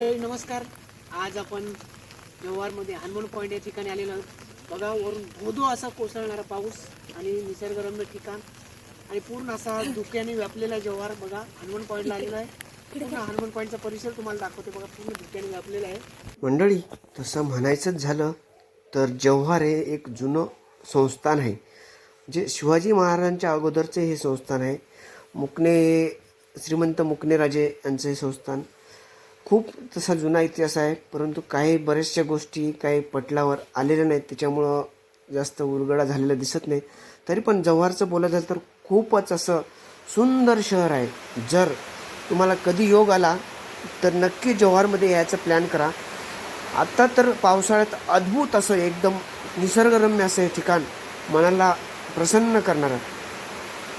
नमस्कार. आज आपण जव्हारमध्ये हनुमान पॉईंट या ठिकाणी आलेलो आहोत. बघा वरून धोधो असा कोसळणारा पाऊस आणि निसर्गरम्य ठिकाण आणि पूर्ण असा धुक्याने व्यापलेला जव्हार बघा हनुमान पॉईंटला आलेला आहे. पूर्ण हनुमान पॉईंटचा परिसर तुम्हाला दाखवते बघा पूर्ण धुक्याने व्यापलेला आहे. मंडळी तसं म्हणायचंच झालं तर जव्हार हे एक जुनं संस्थान आहे. जे शिवाजी महाराजांच्या अगोदरचे हे संस्थान आहे. मुकणे श्रीमंत मुकणेराजे यांचं हे संस्थान. खूप तसा जुना इतिहास आहे परंतु काही बऱ्याचशा गोष्टी काही पटलावर आलेल्या नाहीत. त्याच्यामुळं जास्त उलगडा झालेला दिसत नाही. तरी पण जव्हारचं बोलायचं झालं तर खूपच असं सुंदर शहर आहे. जर तुम्हाला कधी योग आला तर नक्की जव्हारमध्ये यायचा प्लॅन करा. आत्ता तर पावसाळ्यात अद्भुत असं एकदम निसर्गरम्य असं हे ठिकाण मनाला प्रसन्न करणारं.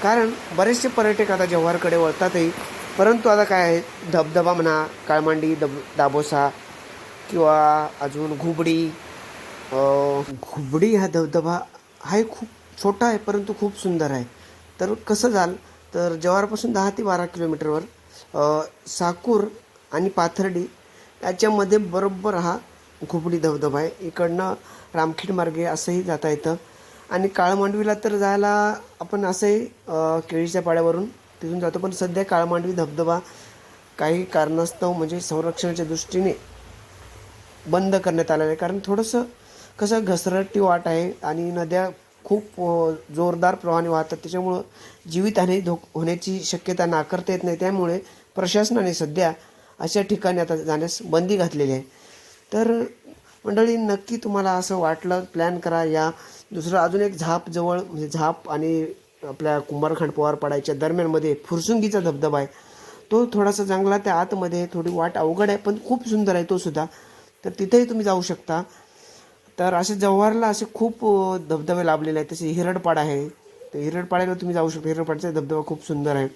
कारण बरेचसे पर्यटक आता जव्हारकडे वळतातही. परंतु आता काय आहे? धबधबा म्हणा काळमांडी दब दाबोसा किंवा अजून घुबडी घुबडी हा धबधबा हा एक खूप छोटा आहे परंतु खूप सुंदर आहे. तर कसं झालं तर जव्हारपासून दहा ते बारा किलोमीटरवर साकूर आणि पाथर्डी याच्यामध्ये बरोबर हा घुबडी धबधबा आहे. इकडनं रामखेड मार्गे असंही जाता येतं. आणि काळमांडवीला तर जायला आपण असंही केळीच्या पाड्यावरून तिथून जातो. पण सध्या काळमांडवी धबधबा काही कारणास्तव म्हणजे संरक्षणाच्या दृष्टीने बंद करण्यात आलेलं आहे कारण थोडंसं कसं घसरटी वाट आहे आणि नद्या खूप जोरदार प्रवाहाने वाहतात. त्याच्यामुळं जीवितहानी धोक होण्याची शक्यता नाकारता येत नाही. त्यामुळे प्रशासनाने सध्या अशा ठिकाणी आता जाण्यास बंदी घातलेली आहे. तर मंडळी नक्की तुम्हाला असं वाटलं? प्लॅन करा. या दुसरं अजून एक झाप जवळ म्हणजे झाप आणि आपल्या कुंभारखंड पवार पडायच्या दरम्यानमध्ये फुरसुंगीचा धबधबा आहे. तो थोडासा चांगला त्या आतमध्ये थोडी वाट अवघड आहे पण खूप सुंदर आहे तो सुद्धा. तर तिथेही तुम्ही जाऊ शकता. तर असे जव्हारला असे खूप धबधबे लाभलेले आहेत. तसे हिरडपाडा आहे. तर हिरडपाड्याला तुम्ही जाऊ शकता. हिरडपाडचा धबधबा खूप सुंदर आहे.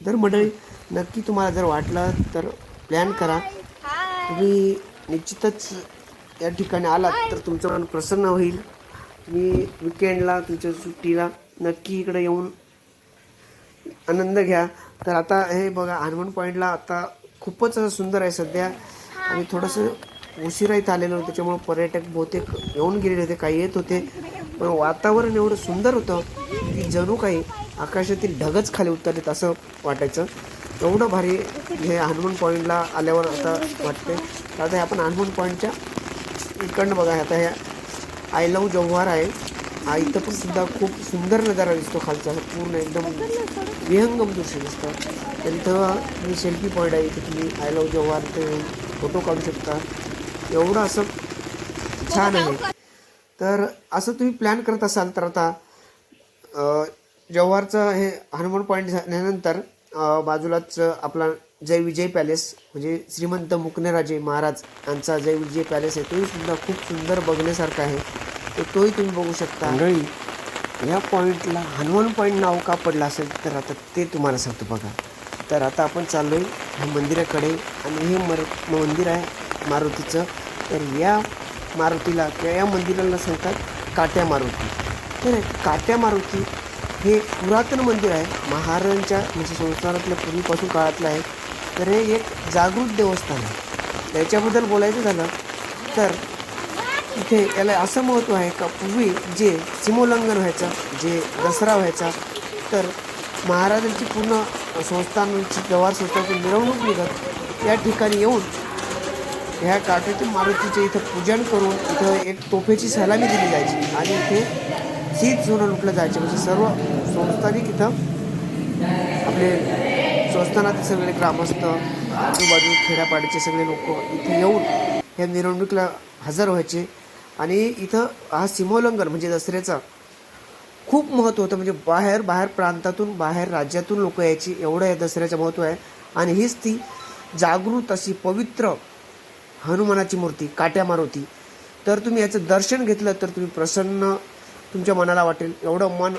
तर मंडळी नक्की तुम्हाला जर वाटलं तर प्लॅन करा. तुम्ही निश्चितच या ठिकाणी आलात तर तुमचं मन प्रसन्न होईल. तुम्ही विकेंडला तुमच्या सुट्टीला नक्की इकडे येऊन आनंद घ्या. तर आता हे बघा हनुमान पॉईंटला आता खूपच असं सुंदर आहे सध्या. आणि थोडंसं उशिरा इथं आलेलं होतं त्याच्यामुळे पर्यटक बहुतेक येऊन गेलेले होते काही येत होते. पण वातावरण एवढं सुंदर होतं की जणू काही आकाशातील ढगच खाली उतरलेत असं वाटायचं. एवढं भारी हे हनुमान पॉईंटला आल्यावर आता वाटते तर आता हे आपण हनुमान पॉईंटच्या इकडनं बघा आता हे आय लव जव्हार आहे. हा इथं पण सुद्धा खूप सुंदर नजारा दिसतो खालचा पूर्ण एकदम विहंगम दृश्य दिसतं. तर इथं तुम्ही सेल्फी पॉईंट आहे इथे तुम्ही आय लव्ह जेव्हा ते फोटो काढू शकता. एवढं असं छान आहे. तर असं तुम्ही प्लॅन करत असाल तर आता जव्हारचं हे हनुमान पॉईंट झाल्यानंतर बाजूलाच आपला जय विजय पॅलेस म्हणजे श्रीमंत मुकनेराजे महाराज यांचा जय विजय पॅलेस आहे तोही सुद्धा खूप सुंदर बघण्यासारखा आहे. तर तोही तुम्ही बघू शकता. मंडळी या पॉईंटला हनुमान पॉईंट नाव का पडलं असेल तर आता ते तुम्हाला सांगतो बघा. तर आता आपण चाललो आहे ह्या मंदिराकडे आणि हे मर मंदिर आहे मारुतीचं. तर या मारुतीला किंवा या मंदिराला सांगतात काट्या मारुती. तर काट्या मारुती हे पुरातन मंदिर आहे. महाराजांच्या म्हणजे संसारातल्या पूर्वीपासून काळातलं आहे. तर हे एक जागृत देवस्थान आहे. त्याच्याबद्दल बोलायचं झालं तर इथे याला असं महत्त्व आहे का? पूर्वी जे सीमोल्लंघन व्हायचं जे दसरा व्हायचा तर महाराजांची पूर्ण संस्थानांची व्यवहार संस्थांची मिरवणूक निघत या ठिकाणी येऊन ह्या काठेतील मारुतीचे इथं पूजन करून इथं एक तोफेची सलामी दिली जायची आणि इथे शीत सोनं लुटलं जायचे. म्हणजे सर्व संस्थानिक इथं आपले संस्थानातील सगळे ग्रामस्थ आजूबाजू खेड्यापाड्याचे सगळे लोक इथे येऊन या मिरवणुकीला हजर व्हायचे. आणि इथं हा सीमोल्लंघन म्हणजे दसऱ्याचा खूप महत्त्व होतं. म्हणजे बाहेर बाहेर प्रांतातून बाहेर राज्यातून लोक यायची. एवढं या दसऱ्याचं महत्त्व आहे. आणि हीच ती जागृत अशी पवित्र हनुमानाची मूर्ती काट्या मारुती. तर तुम्ही याचं दर्शन घेतलं तर तुम्ही प्रसन्न तुमच्या मनाला वाटेल. एवढं मन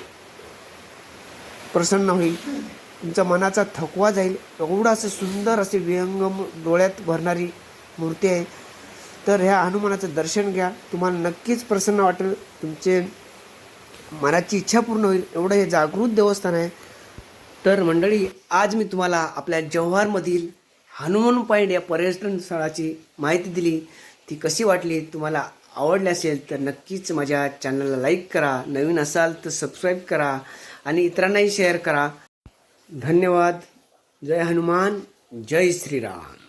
प्रसन्न होईल. तुमच्या मनाचा थकवा जाईल. एवढं असं सुंदर असे विहंगम डोळ्यात भरणारी मूर्ती आहे. तर ह्या हनुमानाचं दर्शन घ्या. तुम्हाला नक्कीच प्रसन्न वाटेल. तुमचे मनाची इच्छा पूर्ण होईल. एवढं हे जागृत देवस्थान आहे. तर मंडळी आज मी तुम्हाला आपल्या जव्हारमधील हनुमान पॉईंट या पर्यटन स्थळाची माहिती दिली. ती कशी वाटली तुम्हाला आवडली असेल तर नक्कीच माझ्या चॅनलला लाईक करा. नवीन असाल तर सबस्क्राईब करा आणि इतरांनाही शेअर करा. धन्यवाद. जय हनुमान. जय श्रीराम.